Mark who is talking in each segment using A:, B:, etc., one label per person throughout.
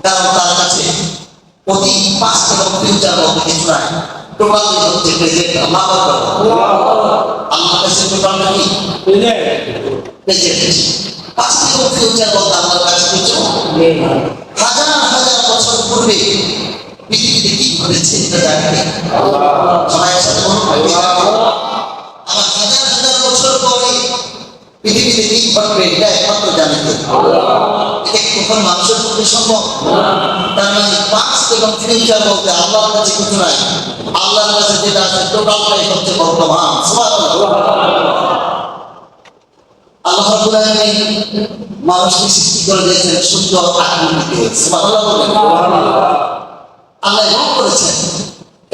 A: কারণ তার কাছে অতি পাঁচ এবং ফিউচার মধ্যে কিছু নাই। টোটালি হচ্ছে প্রেজেন্ট আল্লাহ। আল্লাহর কাছে টোটালটা কি? প্রেজেন্ট পাঁচ এবং ফিউচার আল্লাহর কাছে কিছু হাজার হাজার বছর পূর্বে পৃথিবীতে কি ঘটেছে এটা জানি সবাই একসাথে বলুন আমার হাজার হাজার বছর পরে পৃথিবীতে কি ঘটবে এটা একমাত্র জানে কে? এটা কি কখন মানুষের পক্ষে সম্ভব তার মানে পাস্ট এবং ফিউচার বলতে আল্লাহর কাছে কিছু নাই আল্লাহর কাছে যেটা আছে টোটালটাই হচ্ছে বর্তমান। আল্লাহ রাব্বুল আলামিন মানুষকে সৃষ্টি করে দিয়েছেন সুন্দর আকৃতিতে সুবহানাল্লাহ বলেন। আল্লাহ এমন করেছেন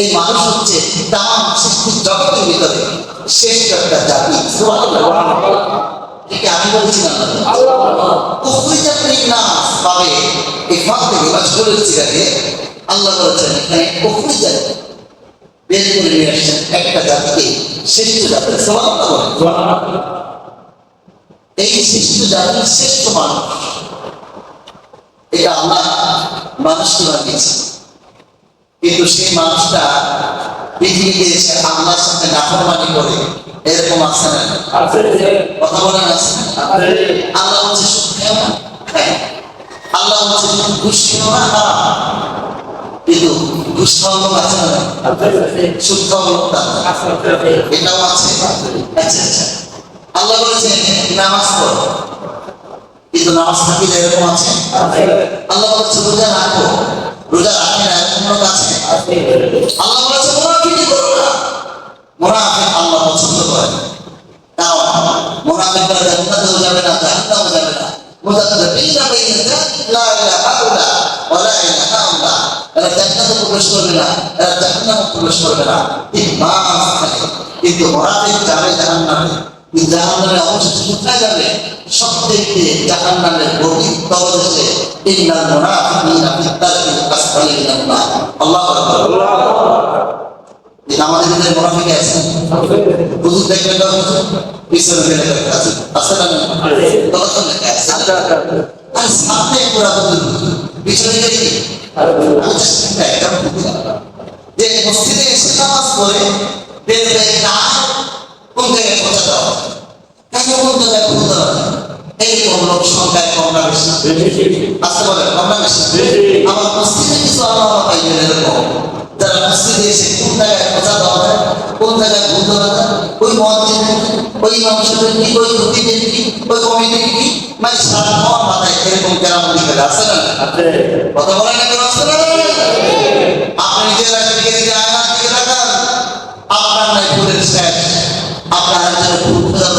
A: এই মানুষ হচ্ছে তাম সৃষ্টির জগতের ভিতরে শ্রেষ্ঠ একটা জাতি সুবহানাল্লাহ। একে আমি বলেছিলাম। উখরিজাত লিন-নাস পাবে। এই ফাঁক থেকে মাসগুলের সিরাতে আল্লাহ বলেছেন, এখানে উখরিজাত বের করে নিয়ে আসছেন একটা জাতিকে। শ্রেষ্ঠ জাতি সুবহানাল্লাহ বলেন। এই শ্রেষ্ঠ জাতির শ্রেষ্ঠ মানুষ। এটা আল্লাহ মানুষকে বানিয়েছে কিন্তু সেই মানুষটা পৃথিবীতে এসে আল্লাহর সাথে নাফরমানি করে এরকম আছে না? কথা বলেন আছে? আল্লাহ হচ্ছে সুখ হ্যাঁ। আল্লাহ হচ্ছে খেও না? কিন্তু আছে না? এটাও আছে। আচ্ছা আচ্ছা। আল্লাহ বলেছেন নামাজ পড়ো। কিন্তু নামাজ থাকিলে এরকম আছে? আল্লাহ বলেছে রোজা রাখো। রোজা রাখে না এরকম লোক আছে আল্লাহ বলেছে মোনাফিকি করো না মোনাফিক আল্লাহ পছন্দ করে না। কারণ মোনাফিক করে জান্নাতেও যাবে না জাহান্নামেও যাবে না মুজাদ্দাদ বিল্লাহ বাইনা যালিক লা ইলাহা ইল্লা ওয়া লা ইলাহা ইল্লা এরা জান্নাতে প্রবেশ করবে না এরা জাহান্নামে প্রবেশ করবে না ঠিক মাঝখানে কিন্তু মোনাফিক যাবে জাহান্নামে কিন্তু জাহান্নামে কোথায় যাবে? জাহান্নামের গভীর তলদেশে মুনাফিকিনা আসফালি নার আল্লাহু আমাদের ভিতরে মুনাফিক আছে। হুজুর দেখবেন না? পিছনে ফেলে আছে। আছে না? তখন আছে। আর সামনে পুরা হুজুর পিছনে দেখি আমি just একটা বুঝলাম। যে মসজিদে এসে নামাজ পড়ে দেখবে কার কোন জায়গায় পৌঁছা দেওয়া কেন কোন জায়গায় পৌঁছা দেওয়া এইরকম লোক সংখ্যায় কম না বেশি আসতে বলে কম না বেশি আমার মসজিদে কিছু আমার পাইবেন এরকম। যারা মসজিদে এসে কোন জায়গায় পৌঁছা দেওয়া যায় কোন জায়গায় ভুল দেওয়া যায় ওই মসজিদ ওই মানুষের কি? ওই খুঁটিদের কি? ওই কমিটির কি? মানে সারা মাথায় এরকম কেরাম দিকে আছে না? কথা বলেন না কেন আছে না? আপনি নিজের দিকে দিকে তাকান আপনার নাই ফুলের শেষ আপনার একজনের ফুল খোঁজা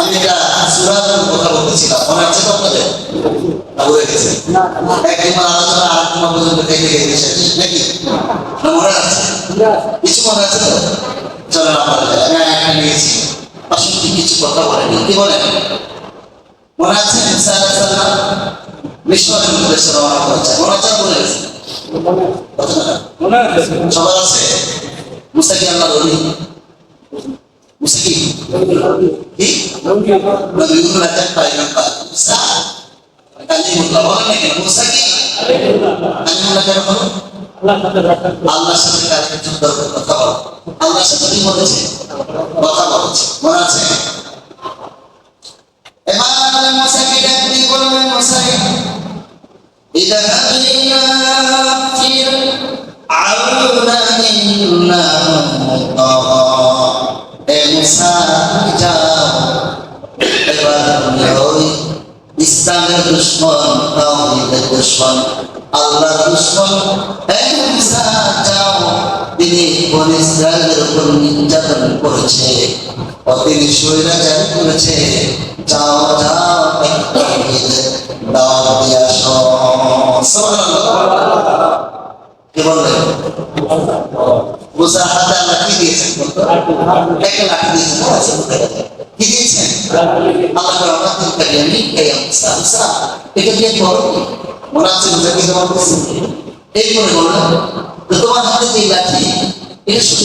A: আমি এটা সুরার কথা বলতেছিলাম মনে আছে আপনাদের? না, ভুলে গেছে। একদিন আলোচনা আর তোমার পর্যন্ত দেখে গেছে নাকি? মনে আছে? কিছু মনে আছে তো? চলো আমরা যাই। নিয়েছি। পাশাপাশি কিছু কথা বলেনি। কি বলেন? মনে আছে মুসা আলাইহিস সালাম? মিশরের উদ্দেশ্যে রওনা করেছে। মনে আছে বলে গেছে? সবার আছে? মুসা কি আল্লাহ বলি মুসা কি কি নবীগুলো একটা পায়গাম্বার মুসা কালিমুল্লাহ বলেন না কেন মুসা কি কালিমুল্লাহ কেন বলো আল্লাহর সাথে তার একজন দরকার কথা বলো আল্লাহর সাথে কি বলেছে কথা বলেছে মনে আছে এবার মুসাকে ডাক ইসলামের দুশ্মন তাওহীদের দুশ্মন আল্লাহ দুশ্মন যাও তিনি বন ইসরায়েলের উপর নির্যাতন করেছে ও তিনি স্বৈরাচার করেছে যাও যাও দাওয়াত দিয়ে আসো সুবহানাল্লাহ কে বললেন মুসার হাতে আল্লাহ কি দিয়েছেন একটা লাঠি দিয়েছেন কি দিয়েছেন? আল্লাহ করে আমরা তিন কাটি আমি এই মুসা মুসা, এটা দিয়ে করো কি? মনে আছে মুসা কি তোমার বলছে এরপরে বললেন, তো তোমার হাতে যে লাঠি? এটা শুধু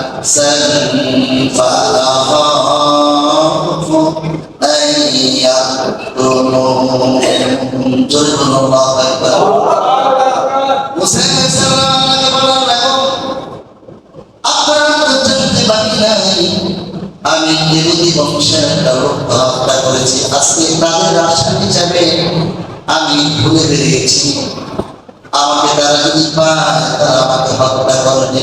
A: نفسا فأخاف أن يقتلون جل الله أكبر موسى عليه السلام আপনারা তো জানতে পারি নাই আমি দেবতী বংশের কাউকে হত্যা করেছি আজকে তাদের আশা হিসাবে আমি ভুলে বেরিয়েছি আমাকে তারা যদি পায় তারা আমাকে হত্যা করবে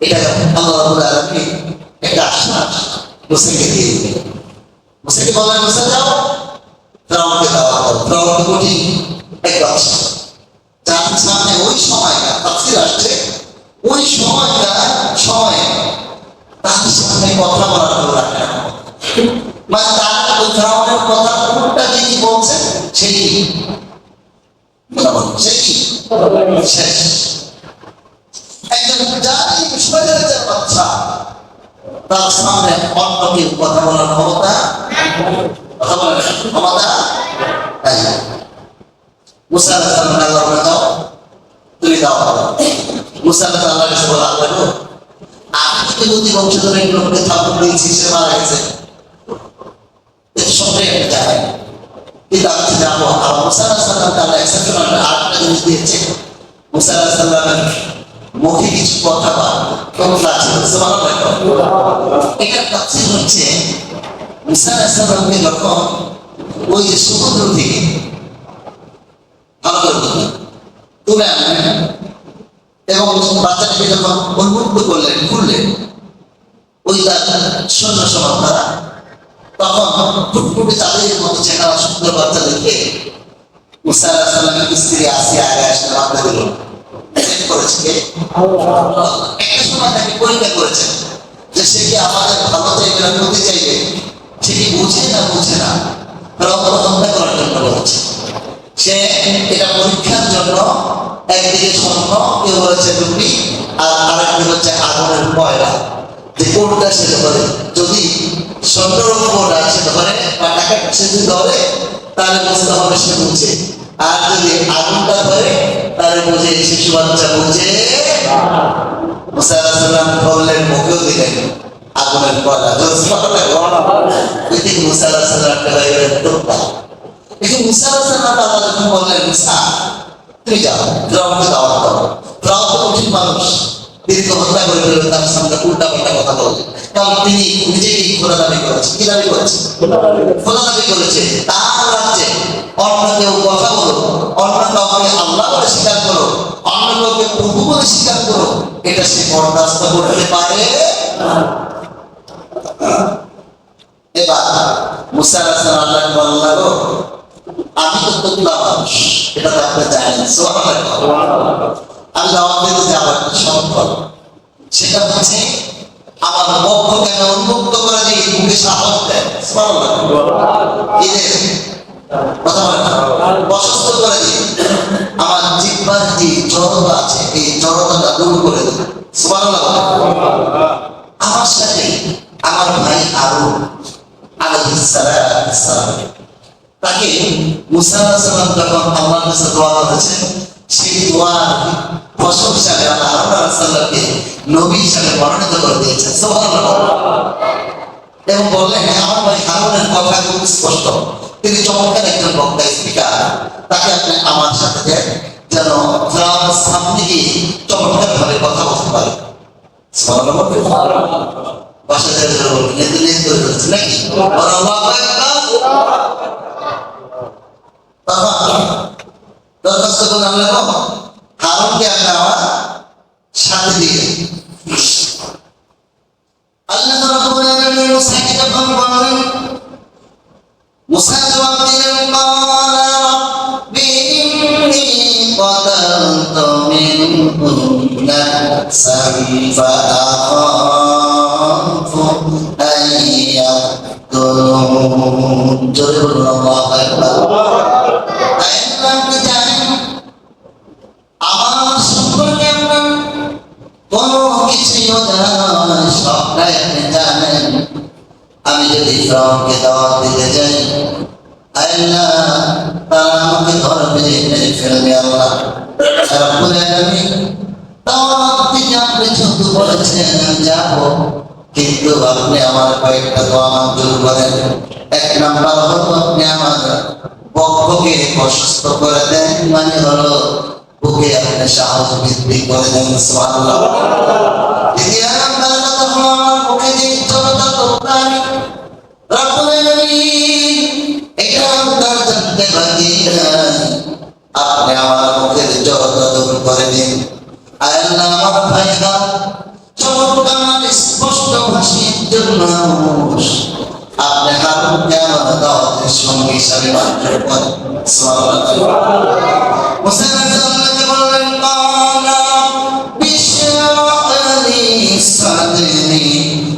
A: এটা আল্লাহ একটা আশ্বাস মুসাকে দিয়ে দিলেন। মুসাকে বললেন মুসা যাও। ফেরাউনকে দাওয়াত দাও ফেরাউন কঠিন এক বাদশা যার সামনে ওই সময়টা তাফসীর আসছে ওই সময়টা সময় তার সামনে কথা বলার কেউ রাখে না মানে তার ওই ফেরাউনের কথা কোনটা যিনি বলছেন বলুন, সেই শেষ। একজন জানি সুবাইদারের বাচ্চা, তার সামনে অন্য কেউ কথা বলার ক্ষমতা? কথা বলার ক্ষমতা নাই। মুসা আলাইহিস সালাম দাও, তুমি দাও। মুসা আলাইহিস সালাম কাছে বলে আল্লাহ তো যদি বংশধরের লোককে থাপ্পড় দিয়েছি, সে মারা গেছে। সবটাই একটা জায়গায় কিন্তু আমি যাব আর মুসা আলাইহিস সালামকে আল্লাহ এক্সেপশনাল আরেকটা জিনিস দিয়েছে। মুসা আলাইহিস সালামের মুখে কিছু কথা এটা তাফসীর হচ্ছে মুসা আলাইহিস সালামকে যখন ওই যে সমুদ্র থেকে তুলে আনলেন এবং বাচ্চাটাকে যখন উন্মুক্ত করলেন, খুললেন, ওই তার সৈন্য তখন ফুটফুটে মতো চেনা সুন্দর বাচ্চা দেখে মুসা আলাহ সাল্লামের স্ত্রী আসিয়া আগে আসলে মাথা দিল। সে এটা পরীক্ষার জন্য একদিকে স্বর্ণ কেউ বলেছে রুপি আর আরেকটি হচ্ছে আগুনের কয়লা যে কোনটা যদি স্বর্ণের উপর ধরে বা টাকাটা সে তাহলে বুঝতে হবে সে বুঝে। আর যদি আগুনটা ধরে, তাহলে বুঝে শিশু বাচ্চা বুঝে। মুসা আলাইহিস সালাম বললেন, মুখেও দিলেন আগুনের কলা ওইদিকে মুসা আলাইহিস সালামকে বাইরে ঢুকতাম কিন্তু মুসা আলাইহিসসালাম আল্লাহ যখন বললেন, মুসা, তুমি যাও ফিরাউনকে দাওয়াত দাও। তো কঠিন মানুষ। তো হত্যা করে ফেলবেন তার সামনে উল্টা পাল্টা কথা বললেন কারণ তিনি নিজেই খোদা দাবি করেছেন। কি দাবি করেছেন? খোদা দাবি করেছে তার রাজ্যে অন্য কেউ কথা বলো অন্য কাউকে আল্লাহ বলে স্বীকার করো অন্য কাউকে প্রভু বলে স্বীকার করো এটা সে বরদাস্ত করতে পারে এবার মুসা আলাইহিসসালাম আল্লাহ গো, আমি তো তোমরা মানুষ। এটা তো আপনি জানেন। সুবহানাল্লাহ। আমি দাওয়াত দিতে যাব সম্পদ সেটা হচ্ছে আমার বক্ষকে আমি উন্মুক্ত করে দিই বুকে সাহস দেয়। করে দিই। আমার জিহ্বার যে জড়তা আছে এই জড়তাটা দূর করে দিই। আমার সাথে আমার ভাই আরও আলাইহিস তাকে মুসা সালাম যখন আল্লাহর কাছে দোয়া করেছেন সেই দোয়ার ফসল হিসাবে আল্লাহ হারুন আলাইহিস নবী হিসাবে মনোনীত করে দিয়েছেন। এবং বললেন আমার ভাই হারুনের কথা খুব স্পষ্ট। তিনি চমৎকার একজন বক্তা, স্পিকার। তাকে আপনি আমার সাথে দেন, যেন সামনে গিয়ে চমৎকার ভাবে কথা বলতে পারে। বাসা থেকে বলবেন এতে লেজ করে ধরেছে নাকি? আল্লাহু। তখন দরখাস্ত করে আনলে কম হারুনকে আপনি আমার সাথে দিয়ে আল্লাহ রাব্বুল আলামিন মুসাকে যখন বললেন মুসা জবাব দিলেন قال رب إني قتلت منهم نفسا فأخاف أن يقتلون জোরে বলুন আল্লাহু ফ্রাউনকে দাওয়াত দিতে মঞ্জুর করেন এক নাম্বার আপনি আমার পক্ষকে প্রশস্ত করে দেন মানে বুকে আপনি সাহস বৃদ্ধি করে দেন আপনি আমার মুখের জড়তা দূর করে দিন আল্লাহ আমার ভাইরা চমৎকার স্পষ্ট ভাষীর জন্য আপনি হারুনকে আমার দাওয়াতের সঙ্গী হিসাবে মঞ্জুর করেন সুবহানাল্লাহ মুসা আলাইহিসসালামকে বললেন কালা বিশরাহ লি সাদরি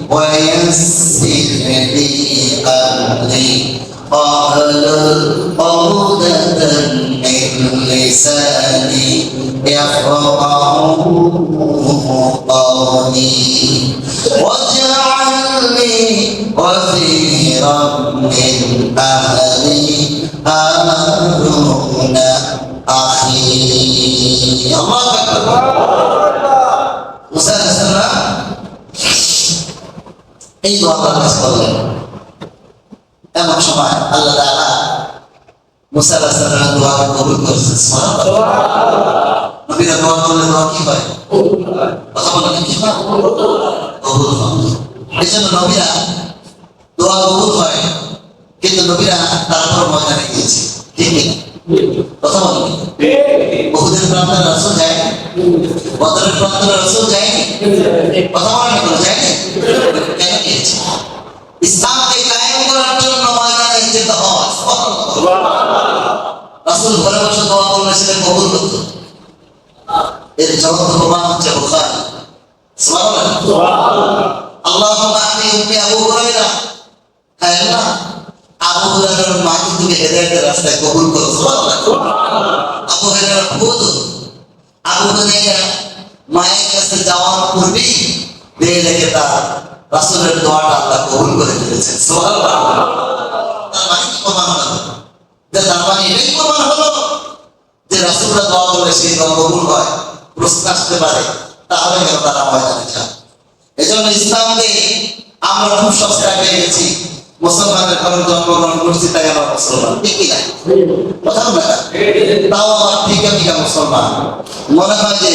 A: ওয়া ইয়াসসির লি আমরি واحلل عقدة من لساني يفقه قولي واجعل لي وزيرا من أهلي هارون أخي الله أكبر মুসা আলাইহিসসালাম এই দোয়া কাজ করলেন এমন সময় আল্লাহ তাআলা মুসা আলাইহিসসালামের দোয়াকে কবুল করেছেন সুবহানাল্লাহ। নবীরা দোয়া করলে দোয়া কি হয়? কথা বলেন কি হয়? কবুল হয়। এই জন্য নবীরা দোয়া কবুল হয়, কিন্তু নবীরা তারপর ময়দানে গিয়েছে। ঠিক কি? কথা বলেন বহুদের প্রান্তরে রাসূল যায় বদরের প্রান্তরে রাসূল যায় কথা বলেন কেন যায় কেন গিয়েছে? ইসলামকে কায়েম করার জন্য ময়দানে যেতে হয়। রাসূল ঘরে বসে দোয়া করলে সেটা কবুল করত। এর জগৎ প্রমাণ হচ্ছে বুখারী। যাওয়ার পূর্বেই তার দোয়াটা কবুল করে প্রমাণ যে তার মানে এটাই প্রমাণ হলো যে রাসূলরা দোয়া করলে সেই কবুল হয়, প্রশ্ন আসতে পারে, তাহলে কেন তারা ময়দানে যান ইসলামকে আমরা খুব গেছি। মুসলমানের জন্মগ্রহণ করছি, তাই মুসলমান। ঠিক কি না? কথা বলে তাও আমার মুসলমান? মনে হয় যে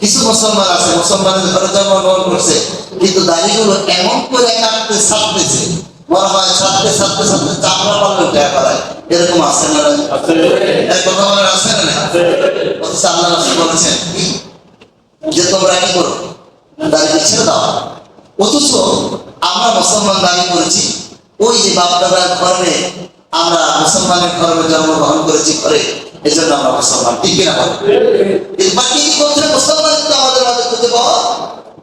A: কিছু মুসলমান আছে, মুসলমানের ঘরে জন্মগ্রহণ করছে, কিন্তু দাড়িগুলো এমন করে কাটতে ছাপতেছে মনে হয় ছাপতে ছাপতে ছাপতে চামড়া পাল্লে উঠে করায় এরকম আছে না এর কথা বলে আছে না? অথচ আল্লাহ রাসূল বলেছেন? যে তোমরা কি করো? দাড়ি ছেড়ে দাও। অথচ আমরা মুসলমান দাবি করেছি। ওই যে বাপ দাদার ধর্মে আমরা মুসলমানের ধর্মে জন্মগ্রহণ করেছি করে এই জন্য আমরা মুসলমান। ঠিক কিনা বাকি মুসলমান আমাদের মাঝে খুঁজে পাওয়া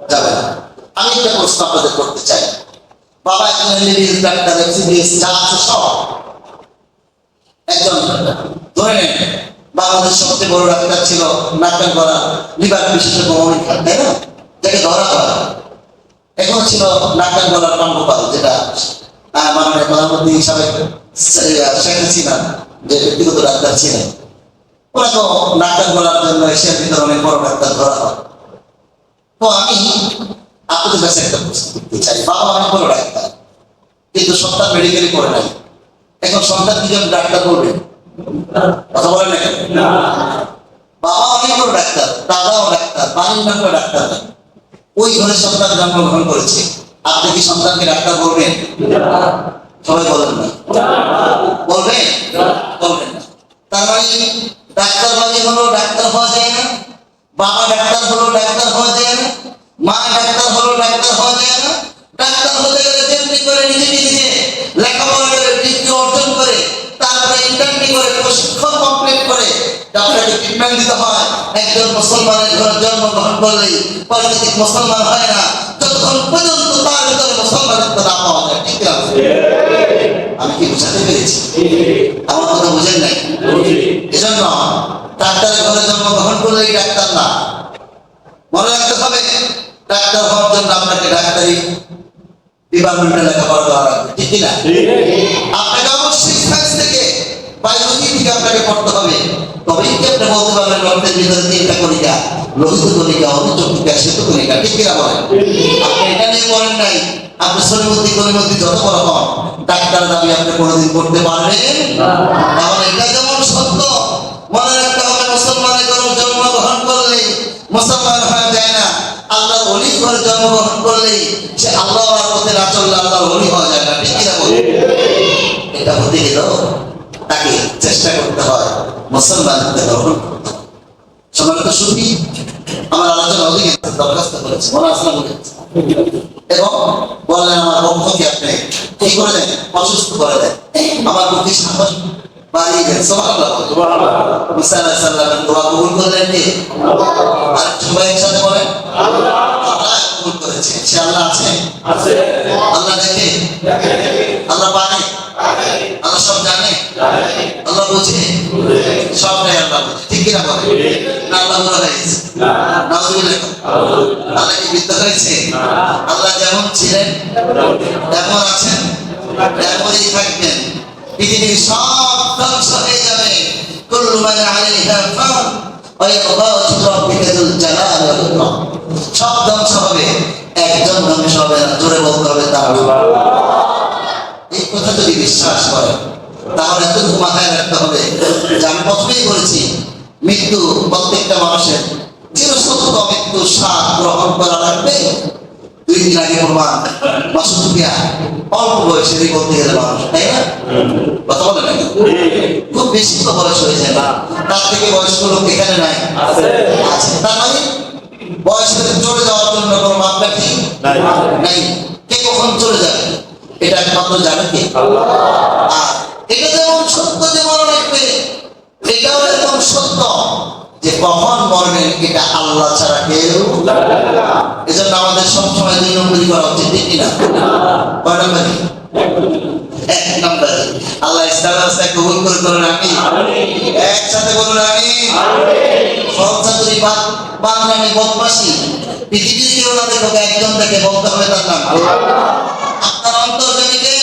A: যাবে না। আমি একটা প্রশ্ন আপনাদের করতে চাই। বাবা একজন এমবিবিএস ডাক্তার এমসিবিএস যা আছে সব। একজন ধরে বাংলাদেশ সবচেয়ে বড় ডাক্তার ছিল নাকাল করা, লিভার বিশেষজ্ঞ অনেক তাই না? যাকে ধরা হয় এখন ছিল নাকাল গলার পাম্পপাল যেটা মাননীয় প্রধানমন্ত্রী হিসাবে শেখ হাসিনা যে ব্যক্তিগত ডাক্তার ছিলেন। ওরা তো নাকাল গলার জন্য এশিয়ার ভিতরে অনেক বড় ডাক্তার ধরা হয়। তো আমি আপনাদের কাছে একটা প্রশ্ন করতে চাই বাবা অনেক বড় ডাক্তার কিন্তু সন্তান মেডিকেলে করে নাই। এখন সন্তান কি ডাক্তার করবেন কথা বলেন না কেন? বাবা অনেক বড় ডাক্তার দাদাও ডাক্তার বাড়ির নামটা ডাক্তার ওই ঘরে সন্তান জন্মগ্রহণ করেছে। আপনি কি সন্তানকে ডাক্তার বলবেন? সবাই বলেন না। বলবেন? বলবেন না। তার মানে ডাক্তার বাড়ি হলো ডাক্তার হওয়া যায় না। বাবা ডাক্তার হলো ডাক্তার হওয়া যায় না। মা ডাক্তার হলো ডাক্তার হওয়া যায় না। ডাক্তার হতে গেলে তেমনি করে নিজে নিজে লেখাপড়া করে ডিগ্রি অর্জন করে তারপরে ইন্টারনি করে প্রশিক্ষণ কমপ্লিট করে আপনাকে ট্রিটমেন্ট দিতে হয় একজন মুসলমানের ঘরে জন্মগ্রহণ করলেই পরিচিত মুসলমান হয় না। যতক্ষণ পর্যন্ত তার ভিতরে মুসলমানিত্ব না পাওয়া যায় ঠিক আছে আমি কি বুঝাতে পেরেছি? আমার কথা বুঝেন নাই? এজন্য ডাক্তারের ঘরে জন্মগ্রহণ করলেই ডাক্তার না। মনে রাখতে হবে, ডাক্তার হওয়ার জন্য আপনাকে ডাক্তারি ডিপার্টমেন্টে লেখাপড়া করা লাগবে ঠিক আপনাকে অবশ্যই সায়েন্স থেকে বায়োলজি থেকে আপনাকে পড়তে হবে। তবেই কি আপনি বলতে পারবেন, রক্তের ভিতরে তিনটা কণিকা লোহিত কণিকা কণিকা ঠিক কিনা বলেন? আপনি এটা নিয়ে নাই, আপনি শরীরবর্তী কণিমতি যত বড় হন ডাক্তার দাবি আপনি কোনোদিন করতে পারবেন তাহলে এটা যেমন সত্য, মনে রাখতে হবে, মুসলমানের ঘরে জন্মগ্রহণ করলে মুসলমান হয়ে যায় না আল্লাহর ঘরে জন্মগ্রহণ করলেই সে আল্লাহ আর পথে না চললে আল্লাহর অলি হওয়া যায় না। ঠিক বলুন? এটা হতে গেল তাকে চেষ্টা করতে হয়, মুসলমান গ্রহণ আমার আলোচনা দরখাস্ত করেছে, মনে এবং বললেন, আমার আপনি কি করে দেন, অসুস্থ করে দেন। আমার বুদ্ধি সাহস আর সবাই আল্লাহ কবুল করেছে। সে আল্লাহ আছে? আল্লাহ দেখে? আল্লাহ পানে? আল্লাহ সব জানে? আল্লাহ বুঝে? সবটাই আল্লাহ বুঝে। ঠিক কিনা বলে? না আল্লাহ বলা হয়েছে আল্লাহ কি বিদ্যা হয়েছে? আল্লাহ যেমন ছিলেন তেমন আছেন তেমনই থাকবেন। পৃথিবীর সব ধ্বংস হয়ে যাবে। কুল্লু মান সব ধ্বংস হবে। একজন ধ্বংস হবে না। জোরে বলতে হবে তার এই কথা যদি বিশ্বাস করে, তাহলে এতটুকু মাথায় রাখতে হবে যে আমি প্রথমেই বলেছি, মৃত্যু প্রত্যেকটা মানুষের চিরসত্য মৃত্যু স্বাদ গ্রহণ করা লাগবে। দুই দিন আগে প্রমাণ। মিয়া অল্প বয়সেরই বলতে গেলে মানুষ তাই না? কথা বলে নাকি? খুব বেশি তো বয়স হয়ে যায় না। তার থেকে বয়স্ক লোক এখানে নাই। আছে। তার মানে বয়সের চলে যাওয়ার জন্য কোনো মাপকাঠি নাই। কে কখন চলে যাবে? এটা একমাত্র জানে কে? আর এটা যেমন সত্য যে মনে রাখবে এটাও এরকম সত্য যে কখন মরবেন এটা আল্লাহ ছাড়া কেউ এজন্য আমাদের সবসময় দুই নম্বরই করা উচিত ঠিক কিনা? কয় এক নম্বরে। আল্লাহ ইসলাম রাস্তায় কবুল করে করুন আমি একসাথে বলুন আমি বাংলামি বদমাসি পৃথিবীর কেউ না দেখো একজন দেখে বলতে হবে তার নাম। আপনার অন্তর্জনীকে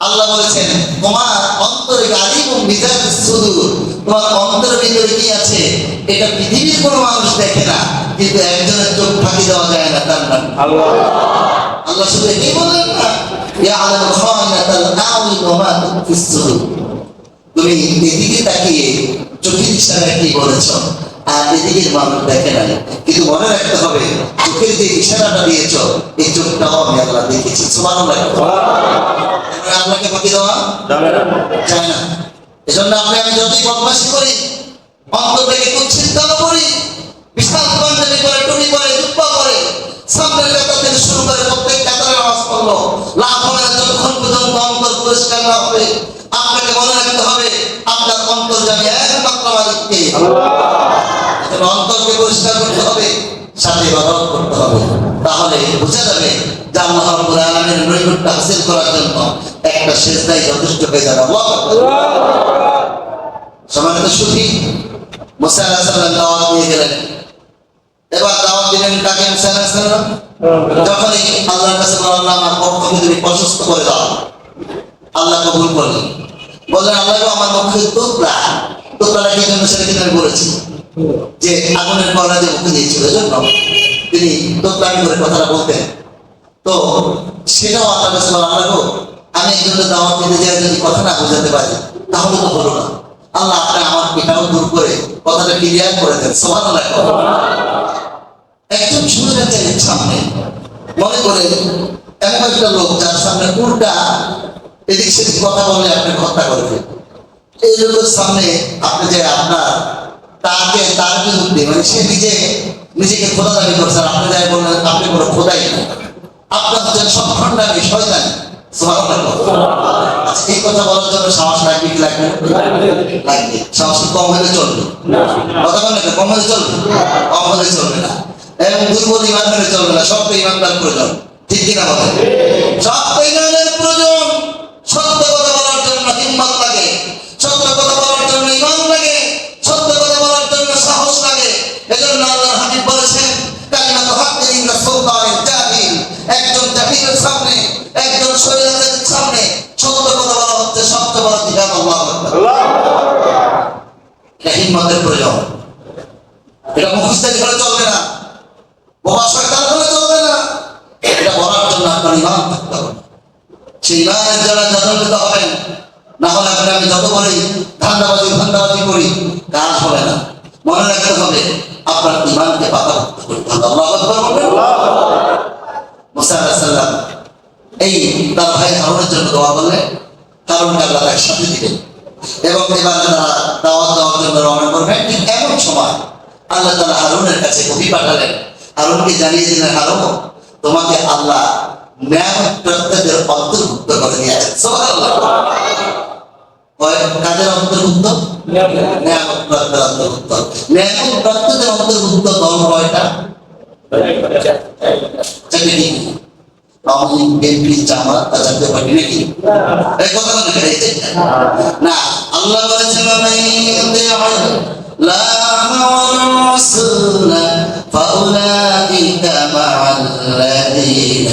A: আল্লাহ বলেছেন তোমার অন্তরে আলিম মিজাজ সুদূর? তোমার অন্তরের ভিতরে কি আছে? এটা পৃথিবীর কোনো মানুষ দেখে না কিন্তু একজনের চোখ ফাঁকি দেওয়া যায় না তার নাম। আল্লাহ। শুধু এটাই বললেন না ইয়ালামু ওয়া তুমি এদিকে তাকিয়ে চোখের ইশারায় কি বলেছ আর এদিকে মানুষ দেখে নাই কিন্তু মনে রাখতে হবে চোখের যে ইশারাটা দিয়েছ এই চোখটাও আমি আল্লাহ দেখেছি। সুবহানাল্লাহ। আল্লাহকে ফাঁকি দেওয়া যায় না। এজন্য আপনি আমি যতই বদমাশি করি অন্তর থেকে কুচ্ছিন্ন করি বিশাল পাঞ্জাবি করে টুপি করে জুব্বা করে সামনের কাতার থেকে শুরু করে প্রত্যেক কাতারে নামাজ পড়ল লাভ না হবে আপনাকে মনে রাখতে হবে আপনার অন্তর জানি একমাত্র মালিককে। অন্তরকে পরিষ্কার করতে হবে সাথে ইবাদত করতে হবে। তাহলে বোঝা যাবে যে আল্লাহ রাব্বুল আলামিনের নৈকট্য হাসিল করার জন্য একটা সেজদাই যথেষ্ট হয়ে যাবে। আল্লাহু সম্মানিত সুখী মুসা আলাইহিস সালাম দাওয়াত দিয়ে গেলেন। এবার দাওয়াত দিলেন কাকে মুসা আলাইহিস সালাম? যখনই আল্লাহর কাছে বললাম আমার পক্ষকে তুমি প্রশস্ত করে দাও। আল্লাহ কবুল করলেন বললেন, আল্লাহ আমার মুখে তোতলা তোতলা কি জন্য সেটা কিন্তু বলেছি। যে আগুনের কলা যে মুখে দিয়েছিল জন্য তিনি তোতলামি করে কথাটা বলতেন। তো সেটাও আল্লাহ কাছে আল্লাহ আমি একজনের দাওয়াত দিতে যাই, যদি কথা না বোঝাতে পারি, তাহলে তো হলো না। আল্লাহ আপনি আমার পিঠাও দূর করে কথাটা ক্লিয়ার করে দেন। সমান একজন সুরের সামনে, মনে করে এমন একটা লোক, যার সামনে উল্টা এদিক সেদিক কথা বলে হত্যা করবে এই লোকের সামনে আপনি যে আপনার তাকে তার বিরুদ্ধে মানে সে নিজে নিজেকে খোদা দাবি করছেন আপনি যাই আপনি কোনো খোদাই না আপনার হচ্ছেন। আচ্ছা, এই কথা বলার জন্য সাহস কি লাগবে লাগবে। সাহস কম হলে চলবে? কথা বলেন কম হলে চলবে? কম হলে চলবে না। এবং দুর্বল ইমান হলে চলবে না। সব তো ইমানদার প্রয়োজন। ঠিক কিনা বলেন? সব তো ইমানের প্রয়োজন। সত্য কথা বলার জন্য হিম্মত লাগে সত্য কথা বলার জন্য ইমান লাগে সত্য কথা বলার জন্য সাহস লাগে। এজন্য আল্লাহর হাবিব বলেছেন কালিমা তো জাহিল। একজন জাহিলের সামনে একজন শরীয়তের সামনে সত্য কথা বলা হচ্ছে সবচেয়ে বড় জিহাদ আল্লাহু! হিম্মতের প্রয়োজন। এটা হলে চলবে না। বোমা শয়তান হলে চলবে না এটা বলার জন্য আপনার ইমান থাকতে হবে সেই ইমানের যারা জাদলিত হবেন। না হলে আপনি আমি যত বলি, ধান্দাবাজি ধান্দাবাজি করি, কাজ হবে না। মনে রাখতে হবে, আপনার ইমানকে পাকা করতে মুসা আলাইহিস সালাম এই তার ভাই হারুনের জন্য দোয়া করলেন। হারুনকে আল্লাহ একসাথে দিলেন এবং এবার যারা দাওয়াত দেওয়ার জন্য রওনা করবেন। ঠিক এমন সময় আল্লাহ তাআলা হারুনের কাছে কবি পাঠালেন। হারুনকে জানিয়ে দিলেন, হারুন, তোমাকে আল্লাহ ন্যায়ের অন্তর্ভুক্ত করে নিয়েছেন কাজের অন্তর্ভুক্ত? ন্যায়ের অন্তর্ভুক্ত। ন্যায়ের প্রাপ্তদের অন্তর্ভুক্ত দল কয়টা? আওয়ামী লীগ বিএনপি জামাত তাদের পার্টি নাকি? এই কথা মনে না فأولئك مع الذين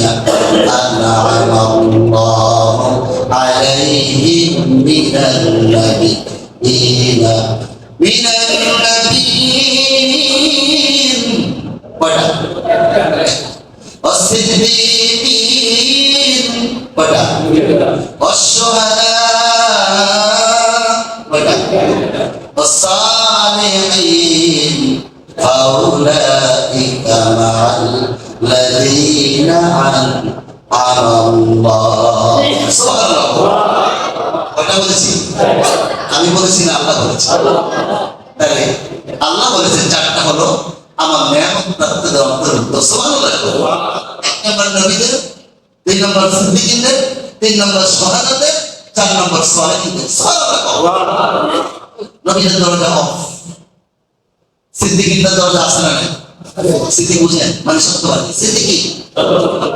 A: أنعم الله عليهم من النبيين من النبيين والصديقين والشهداء والصالحين فأولئك مع الذين أنعم الله سبحان الله কয়টা বলেছি আমি বলেছি না আল্লাহ বলেছি তাহলে আল্লাহ বলেছেন চারটা হলো আমার নিয়ামত প্রাপ্তদের অন্তর্ভুক্ত সুবহানাল্লাহ এক নম্বর নবীদের দুই নম্বর সিদ্দিকীদের তিন নম্বর শাহাদাতের চার নম্বর সালেহিনদের সুবহানাল্লাহ নবীদের দরজা অফ সিদ্দিকীদের দরজা আছে না সিদ্দিক বুঝেন? মানে সত্যবাদী। সিদ্দিকী?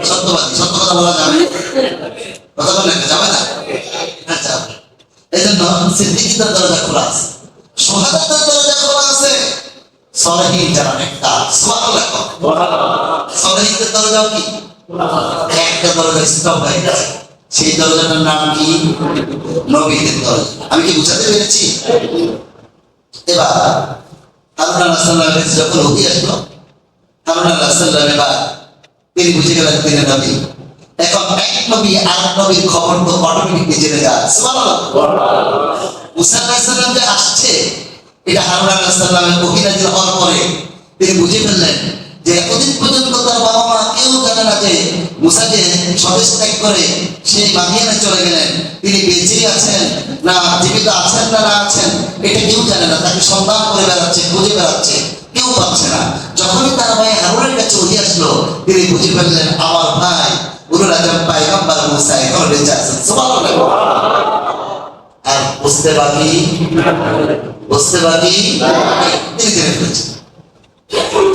A: সত্যবাদী। সত্য কথা বলা যাবে কথা বলেন না, যাবে না? আচ্ছা এই জন্য সিদ্দিকীদের দরজা খোলা আছে। শাহাদাতের দরজা খোলা আছে। সলেহীন যারা একটা সুবহানাল্লাহ সলেহীনদের দরজাও কি? একটা দরজা স্টপ হয়ে গেছে। সেই দরজাটার নাম কি? নবীদের দরজা। আমি কি বুঝাতে পেরেছি? এবার আল্লাহ সাল্লামের আল্লাহ খবর তো অটোমেটিকলি জেনে যায়। আসছে, এটা হারুন ওহিনাজিল হওয়ার পরে তিনি বুঝে ফেললেন যে এতদিন পর্যন্ত তার বাবা মা কেউ জানে না যে মুসা যে স্বদেশ ত্যাগ করে সেই মাদিয়ানে চলে গেলেন। তিনি বেঁচে আছেন, না জীবিত আছেন না না আছেন, এটা কেউ জানে না। তাকে সন্ধান করে বেড়াচ্ছে, খুঁজে বেড়াচ্ছে। কেউ পাচ্ছে না। যখনই তার ভাই হারুনের কাছে উঠে আসলো, তিনি বুঝে ফেললেন, আমার ভাই উরুল আজম পাইগাম্বার মুসা এখন বেঁচে আছেন। আর বুঝতে বাকি বুঝতে বাকি তিনি জেনে ফেলেছেন।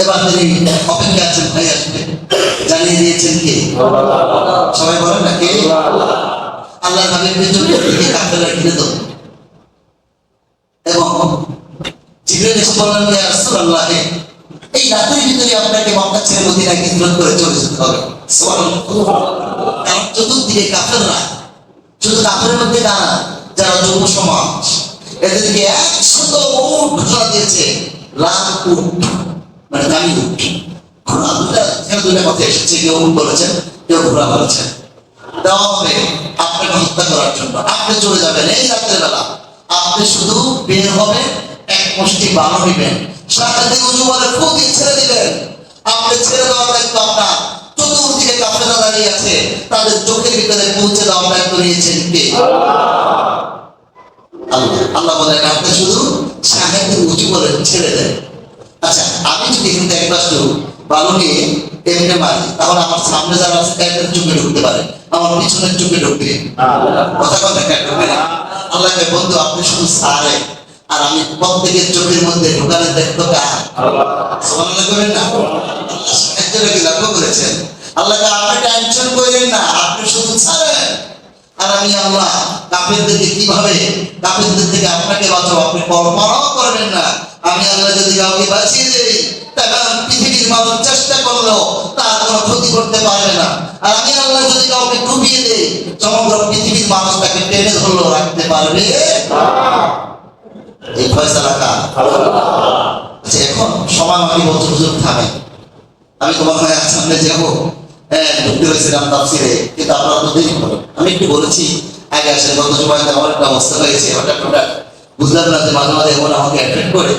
A: এবার তিনি অপেক্ষা আছেন ভাই আসবে, জানিয়ে দিয়েছেন কে? সবাই বলেন না কে? আল্লাহ হাবিবের জন্য থেকে কাফেলা কিনে দেবো এবং জিবরাইল এসে বললেন যে রাসূলুল্লাহ, এই রাতের ভিতরে আপনাকে মক্কা ছেড়ে মদিনায় হিজরত করে চলে যেতে হবে। কারণ চতুর্দিকে কাফেররা, শুধু কাফেরের মধ্যে না, যারা যুব সমাজ, এদেরকে একশত উট ঘোষণা দিয়েছে লাখ উট। মানে ঘোড়া বলেছেন, কেউ ঘোড়া বলেছেন। বলে। ছেড়ে দাঁড়িয়ে আছে। তাদের চোখের ভিতরে পৌঁছে দেওয়ার আল্লাহ। বলেন আপনি শুধু সাহায্য উঁচু করে ছেড়ে দেন। আচ্ছা আমি যদি কিন্তু এক বাস্তু বালু নিয়ে এমনি মারি, তাহলে আমার সামনে যারা আছে, তাদের চোখে ঢুকতে পারে। আমার পিছনের চোখে ঢুকবে। কথা কথা ঢুকবে না। বন্ধু, আপনি শুধু সারে, আর আমি প্রত্যেকের চোখের মধ্যে ঢুকানোর দায়িত্ব কার? সুবহানাল্লাহ করবেন না? সাহায্যটাকে লক্ষ্য করেছেন? আপনি টেনশন করেন না, আপনি শুধু আর আমি আল্লাহ কীভাবে থেকে আপনাকে বাঁচাবো? আপনি কল্পনাও করবেন না। আমি আল্লাহ যদি কাউকে বাঁচিয়ে দেই তাহলে পৃথিবীর মানুষ চেষ্টা করলেও তার কোনো ক্ষতি করতে পারবে না। আর আমি আল্লাহ যদি কাউকে ডুবিয়ে দেই, সমগ্র পৃথিবীর মানুষ তাকে টেনে ধরলেও রাখতে পারবে। এই ফয়সালা কার? আচ্ছা এখন সময় আমি বলতে হুজুর থামে আমি তোমার ভাই সামনে যাব। হ্যাঁ ঢুকতে হয়েছিলাম তাফসিরে, কিন্তু আপনারা তো দেরি করেন আমি একটু বলেছি, আগে আসলে গত সময় আমার একটা অবস্থা হয়েছে, হঠাৎ হঠাৎ। বুঝলাম না যে মাঝে মাঝে এমন আমাকে অ্যাটেন্ড করে।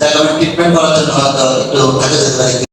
A: যাকে আমি ট্রিটমেন্ট করার জন্য হয়তো একটু থাকে যেতে পারি